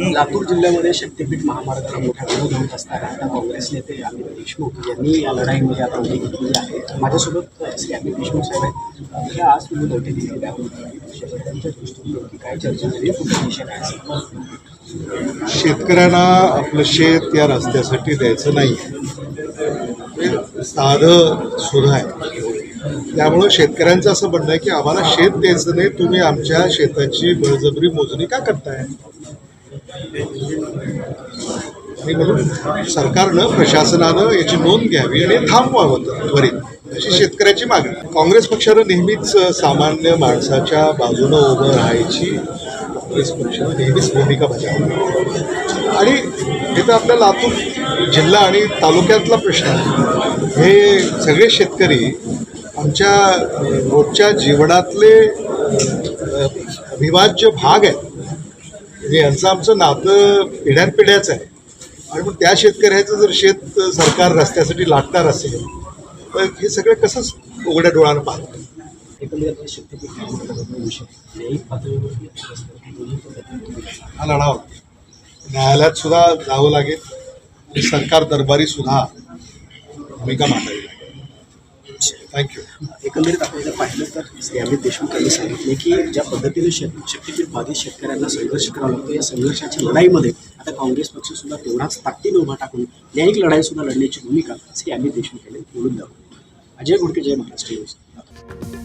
लातूर जिल्ह्यामध्ये शक्तीपीठ महामार्गाला मोठा विरोध होत असताना आता काँग्रेस नेते अमित देशमुख यांनी या लढाईमध्ये आता उडी घेतली आहे माझ्यासोबत श्री अमित देशमुख साहेब आहेत. हे आज तुम्ही बैठक दिली त्यामध्ये शेतकऱ्यांच्या दृष्टीने काय चर्चा झाली? काय असेल? शेतकऱ्यांना आपलं शेत या रस्त्यासाठी द्यायचं नाही. साधं सुद्धा आहे. त्यामुळं शेतकऱ्यांचं असं म्हणणं आहे की आम्हाला शेत द्यायचं नाही. तुम्ही आमच्या शेताची बळजबरी मोजणी का करताय? सरकारनं प्रशासनानं याची नोंद घ्यावी आणि थांबवावं त्वरित अशी शेतकऱ्याची मागणी. काँग्रेस पक्षानं नेहमीच सामान्य माणसाच्या बाजूनं उभं राहायची काँग्रेस पक्षानं नेहमीच भूमिका बजावली. आणि हे तर आपल्या लातूर जिल्हा आणि तालुक्यातला प्रश्न आहे. हे सगळे शेतकरी आमच्या रोजच्या जीवनातले अ, अविभाज्य भाग आहेत. यांचं आमचं नातं पिढ्यानपिढ्याचं आहे. आणि मग त्या शेतकऱ्याचं जर शेत सरकार रस्त्यासाठी लागणार असेल तर हे सगळं कसंच उघड्या डोळ्यानं पाहतं हा लढा होता. न्यायालयात सुद्धा जावं लागेल आणि सरकार दरबारी सुद्धा भूमिका मांडावी. थँक्यू एकंदरीत आपण जर पाहिलं तर श्री अमित देशमुख यांनी सांगितले की ज्या पद्धतीने शेत शक्तीपीठ बाधित शेतकऱ्यांना संघर्ष करावा लागतो या संघर्षाच्या लढाईमध्ये आता काँग्रेस पक्ष सुद्धा तेवढाच ताकदीने उभा टाकून न्यायिक लढाई सुद्धा लढण्याची भूमिका श्री अमित देशमुख यांनी निवडून द्यावी अजय घोडके जय महाराष्ट्र. न्यूज